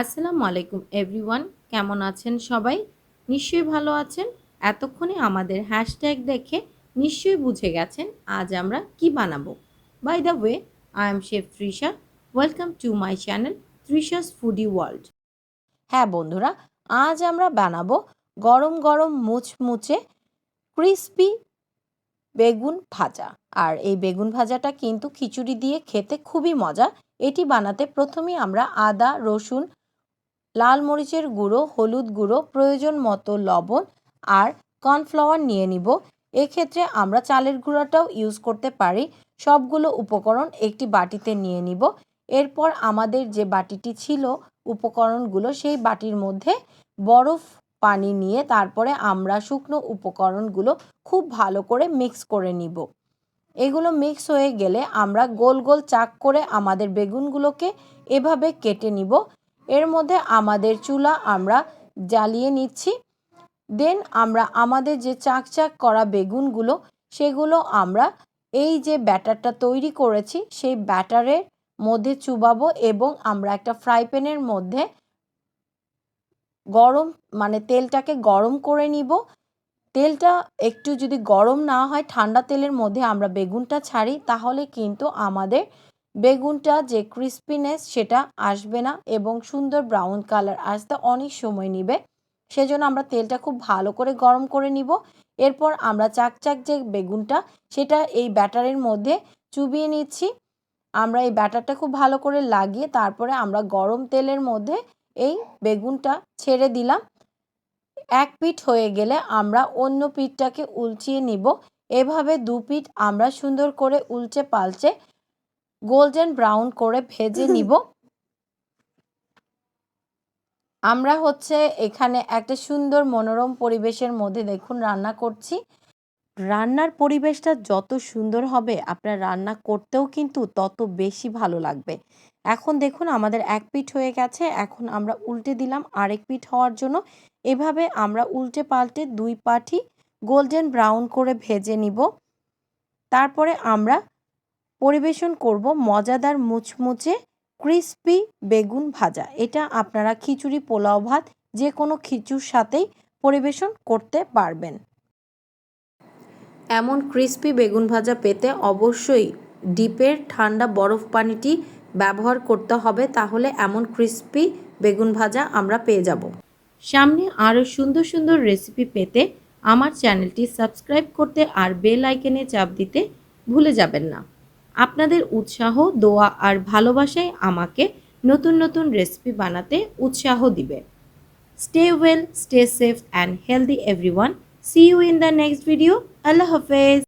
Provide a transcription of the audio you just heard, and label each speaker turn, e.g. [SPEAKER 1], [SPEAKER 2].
[SPEAKER 1] আসসালামু আলাইকুম এভরিওয়ান কেমন আছেন সবাই? নিশ্চয়ই ভালো আছেন। এতক্ষণে আমাদের হ্যাশট্যাগ দেখে নিশ্চয়ই বুঝে গেছেন আজ আমরা কি বানাবো। By the way I am chef Trisha welcome to my channel Trisha's foodie world হ্যাঁ বন্ধুরা, আজ আমরা বানাবো গরম গরম মুচমুচে ক্রিসপি বেগুন ভাজা। আর এই বেগুন ভাজাটা কিন্তু খিচুড়ি দিয়ে খেতে খুবই মজা। এটি বানাতে প্রথমেই আমরা আদা, রসুন লাল মরিচের গুঁড়ো, হলুদ গুঁড়ো, প্রয়োজন মতো লবণ আর কর্নফ্লাওয়ার নিয়ে নিব। এক্ষেত্রে আমরা চালের গুঁড়োটাও ইউজ করতে পারি। সবগুলো উপকরণ একটি বাটিতে নিয়ে নিব। এরপর আমাদের যে বাটিটি ছিল, উপকরণগুলো সেই বাটির মধ্যে বরফ পানি নিয়ে তারপরে আমরা শুকনো উপকরণগুলো খুব ভালো করে মিক্স করে নিব। এগুলো মিক্স হয়ে গেলে আমরা গোল গোল চাক করে আমাদের বেগুনগুলোকে এভাবে কেটে নিব। এর মধ্যে আমাদের চুলা আমরা জ্বালিয়ে নিচ্ছি। দেন আমরা আমাদের যে চাক চাক করা বেগুনগুলো, সেগুলো আমরা এই যে ব্যাটারটা তৈরি করেছি, সেই ব্যাটারের মধ্যে চুবাবো এবং আমরা একটা ফ্রাই প্যানের মধ্যে গরম মানে তেলটাকে গরম করে নিব। তেলটা একটু যদি গরম না হয়, ঠান্ডা তেলের মধ্যে আমরা বেগুনটা ছাড়ি, তাহলে কিন্তু আমাদের বেগুনটা যে ক্রিস্পিনেস সেটা আসবে না এবং সুন্দর ব্রাউন কালার আসতে অনেক সময় নিবে। সেজন্য আমরা তেলটা খুব ভালো করে গরম করে নিব। এরপর আমরা চাক চাক যে বেগুনটা, সেটা এই ব্যাটারের মধ্যে চুবিয়ে নিচ্ছি। আমরা এই ব্যাটারটা খুব ভালো করে লাগিয়ে তারপরে আমরা গরম তেলের মধ্যে এই বেগুনটা ছেড়ে দিলাম। এক পিঠ হয়ে গেলে আমরা অন্য পিঠটাকে উলচিয়ে নিব। এভাবে দু পিঠ আমরা সুন্দর করে উলচে পালচে গোল্ডেন ব্রাউন করে ভেজে নিব। আমরা হচ্ছে এখানে একটা সুন্দর মনোরম পরিবেশের মধ্যে দেখুন রান্না করছি। রান্নার পরিবেশটা যত সুন্দর হবে আপনার রান্না করতেও কিন্তু তত বেশি ভালো লাগবে। এখন দেখুন আমাদের এক পিঠ হয়ে গেছে এখন আমরা উল্টে দিলাম আরেক পিঠ হওয়ার জন্য। এভাবে আমরা উল্টে পাল্টে দুই পাঠি গোল্ডেন ব্রাউন করে ভেজে নিব। তারপরে আমরা পরিবেশন করব মজাদার মুচমুচে ক্রিস্পি বেগুন ভাজা। এটা আপনারা খিচুড়ি, পোলাও ভাত যে কোনো খিচুর সাথেই পরিবেশন করতে পারবেন। এমন ক্রিস্পি বেগুন ভাজা পেতে অবশ্যই ডিপের ঠান্ডা বরফ পানিটি ব্যবহার করতে হবে, তাহলে এমন ক্রিস্পি বেগুন ভাজা আমরা পেয়ে যাব। সামনে আরও সুন্দর সুন্দর রেসিপি পেতে আমার চ্যানেলটি সাবস্ক্রাইব করতে আর বেল আইকনে চাপ দিতে ভুলে যাবেন না। আপনাদের উৎসাহ, দোয়া আর ভালোবাসায় আমাকে নতুন নতুন রেসিপি বানাতে উৎসাহ দিবে। Stay well stay safe and healthy everyone see you in the next video আল্লাহ হাফেজ।